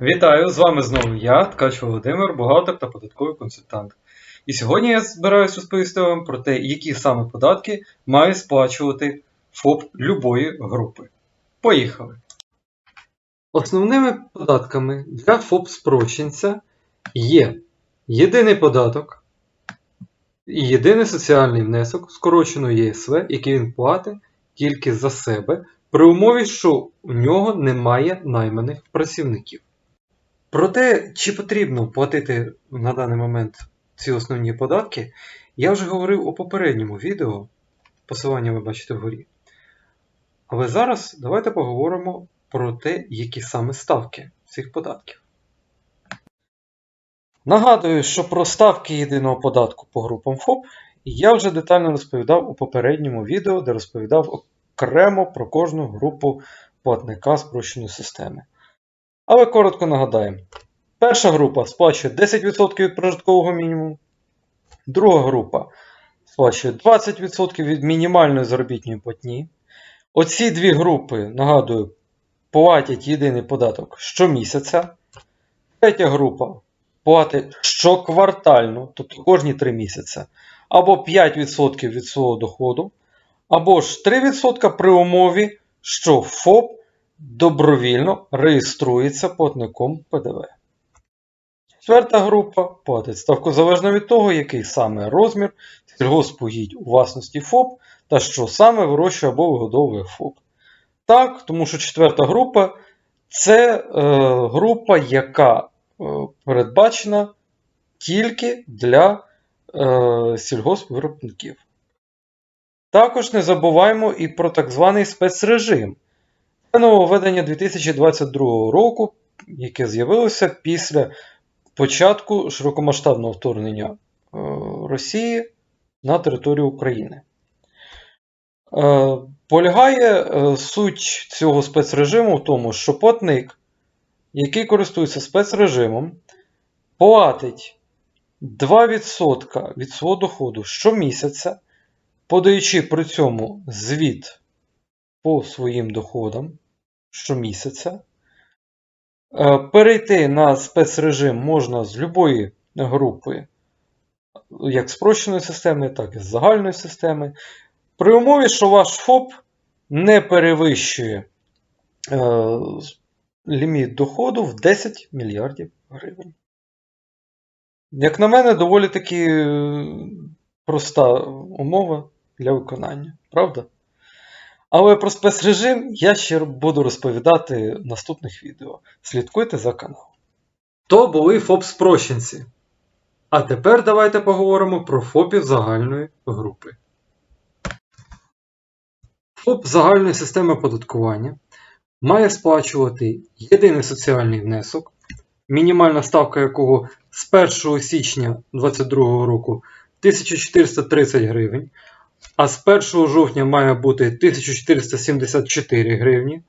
Вітаю! З вами знову я, Ткач Володимир, бухгалтер та податковий консультант. І сьогодні я збираюсь розповісти вам про те, які саме податки має сплачувати ФОП любої групи. Поїхали! Основними податками для ФОП спрощенця є єдиний податок і єдиний соціальний внесок, скорочено ЄСВ, який він платить тільки за себе, при умові, що у нього немає найманих працівників. Про те, чи потрібно платити на даний момент ці основні податки, я вже говорив у попередньому відео, посилання ви бачите вгорі. Але зараз давайте поговоримо про те, які саме ставки цих податків. Нагадую, що про ставки єдиного податку по групам ФОП я вже детально розповідав у попередньому відео, де розповідав окремо про кожну групу платника спрощеної системи. Але коротко нагадаємо. Перша група сплачує 10% від прожиткового мінімуму. Друга група сплачує 20% від мінімальної заробітної платні. Оці дві групи, нагадую, платять єдиний податок щомісяця. Третя група платить щоквартально, тобто кожні 3 місяці, або 5% від свого доходу, або ж 3% при умові, що ФОП добровільно реєструється платником ПДВ. Четверта група платить ставку залежно від того, який саме розмір сільгоспугідь у власності ФОП та що саме вирощує або вигодовує ФОП. Так, тому що четверта група це е, група, яка е, передбачена тільки для е, сільгоспвиробників. Також не забуваємо і про так званий спецрежим. Нововведення 2022 року, яке з'явилося після початку широкомасштабного вторгнення е, Росії на територію України. Е, Полягає е, суть цього спецрежиму в тому, що платник, який користується спецрежимом, платить 2% від свого доходу щомісяця, подаючи при цьому звіт по своїм доходам щомісяця. Е, Перейти на спецрежим можна з будь-якої групи, як спрощеної системи, так і з загальної системи. При умові, що ваш ФОП не перевищує е, ліміт доходу в 10 мільярдів гривень. Як на мене, доволі таки е, проста умова для виконання, правда? Але про спецрежим я ще буду розповідати в наступних відео. Слідкуйте за каналом. То були ФОП-спрощенці. А тепер давайте поговоримо про ФОПів загальної групи. ФОП загальної системи оподаткування має сплачувати єдиний соціальний внесок, мінімальна ставка якого з 1 січня 2022 року 1430 гривень, а з 1 жовтня має бути 1474 гривні.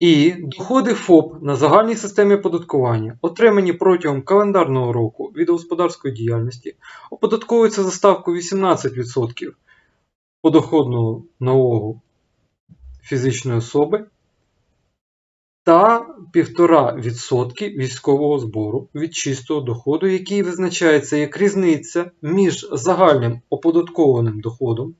І доходи ФОП на загальній системі оподаткування, отримані протягом календарного року від господарської діяльності, оподатковуються за ставку 18% подоходного налогу фізичної особи та 1,5% військового збору від чистого доходу, який визначається як різниця між загальним оподаткованим доходом,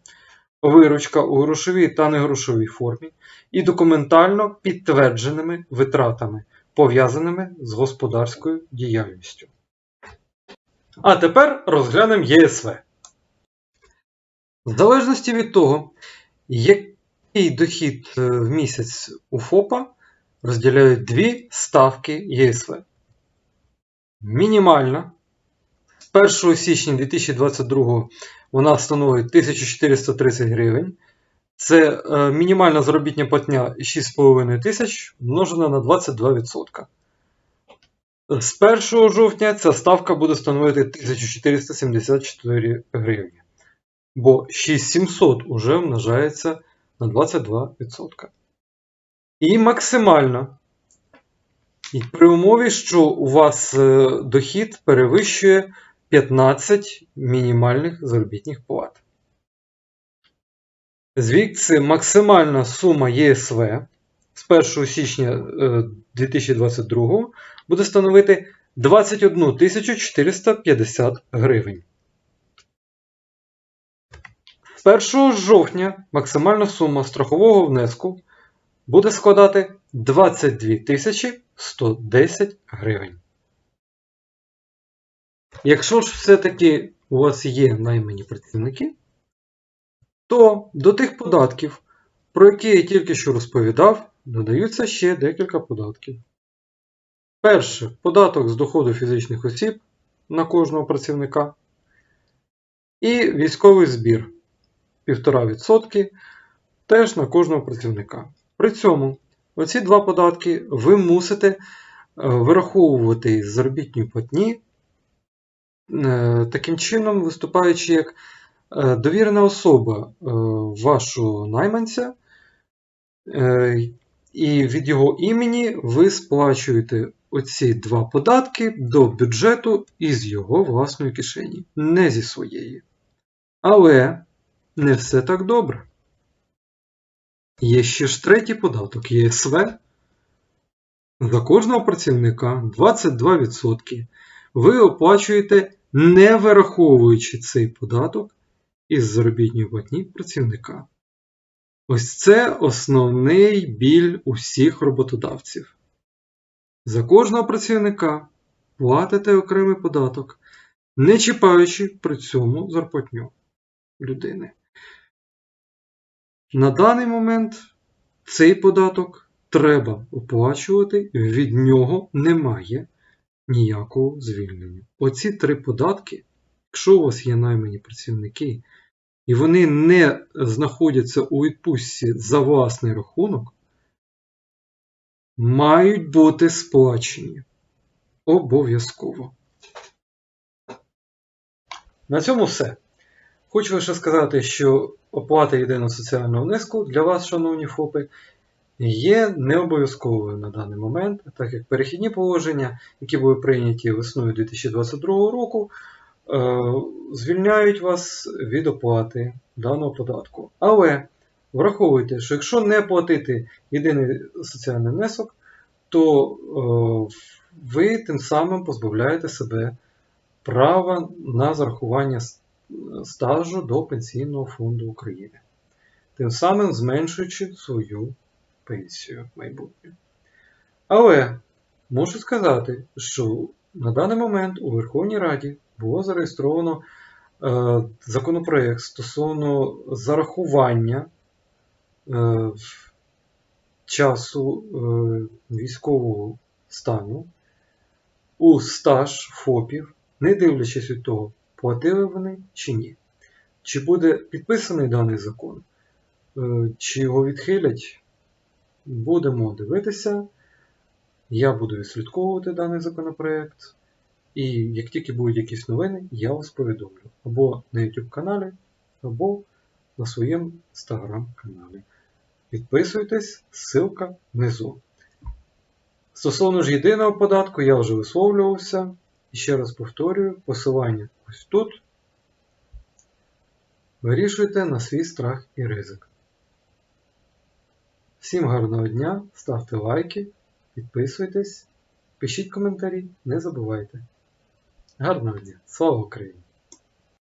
виручка у грошовій та негрошовій формі, і документально підтвердженими витратами, пов'язаними з господарською діяльністю. А тепер розглянемо ЄСВ. В залежності від того, який дохід е, в місяць у ФОПа розділяють дві ставки ЄСВ. Мінімальна з 1 січня 2022 вона становить 1430 гривень. Це е, мінімальна заробітня платня 6,5 тисяч множена на 22%. З 1 жовтня ця ставка буде становити 1474 гривні. Бо 6700 уже множається на 22%. І максимально. І при умові, що у вас е, дохід перевищує 15 мінімальних заробітних плат. Звідси максимальна сума ЄСВ з 1 січня е, 2022 буде становити 21 450 гривень. З 1 жовтня максимальна сума страхового внеску буде складати 22 110 гривень. Якщо ж все-таки у вас є наймані працівники, то до тих податків, про які я тільки що розповідав, додаються ще декілька податків. Перше податок з доходу фізичних осіб на кожного працівника. І військовий збір 1,5% теж на кожного працівника. При цьому оці два податки ви мусите е, вираховувати із заробітної платні, е, таким чином виступаючи як е, довірена особа вашого найманця, і від його імені ви сплачуєте оці два податки до бюджету із його власної кишені, не зі своєї. Але не все так добре. Є ще ж третій податок ЄСВ. За кожного працівника 22% ви оплачуєте, не вираховуючи цей податок із заробітної платні працівника. Ось це основний біль усіх роботодавців. За кожного працівника платите окремий податок, не чіпаючи при цьому зарплатню людини. На даний момент цей податок треба оплачувати, від нього немає ніякого звільнення. Оці три податки, якщо у вас є наймані працівники, і вони не знаходяться у відпустці за власний рахунок, мають бути сплачені. Обов'язково. На цьому все. Хочу лише сказати, що оплата єдиного соціального внеску для вас, шановні ФОПи, є не обов'язковою на даний момент, так як перехідні положення, які були прийняті весною 2022 року, е, звільняють вас від оплати даного податку. Але враховуйте, що якщо не платити єдиний соціальний внесок, то е, ви тим самим позбавляєте себе права на зарахування стажу до Пенсійного фонду України, тим самим зменшуючи свою пенсію майбутню. Але можу сказати, що на даний момент у Верховній Раді було зареєстровано е, законопроект стосовно зарахування е, часу е, військового стану у стаж ФОПів, не дивлячись від того, платили вони чи ні. Чи буде підписаний даний закон, е, чи його відхилять, будемо дивитися. Я буду відслідковувати даний законопроект. І як тільки будуть якісь новини, я вас повідомлю. Або на YouTube каналі, або на своєму Instagram каналі. Підписуйтесь, ссылка внизу. Стосовно ж єдиного податку, я вже висловлювався. І ще раз повторюю, посилання ось тут. Вирішуйте на свій страх і ризик. Всім гарного дня, ставте лайки, підписуйтесь, пишіть коментарі, не забувайте. Гарного дня! Слава Україні!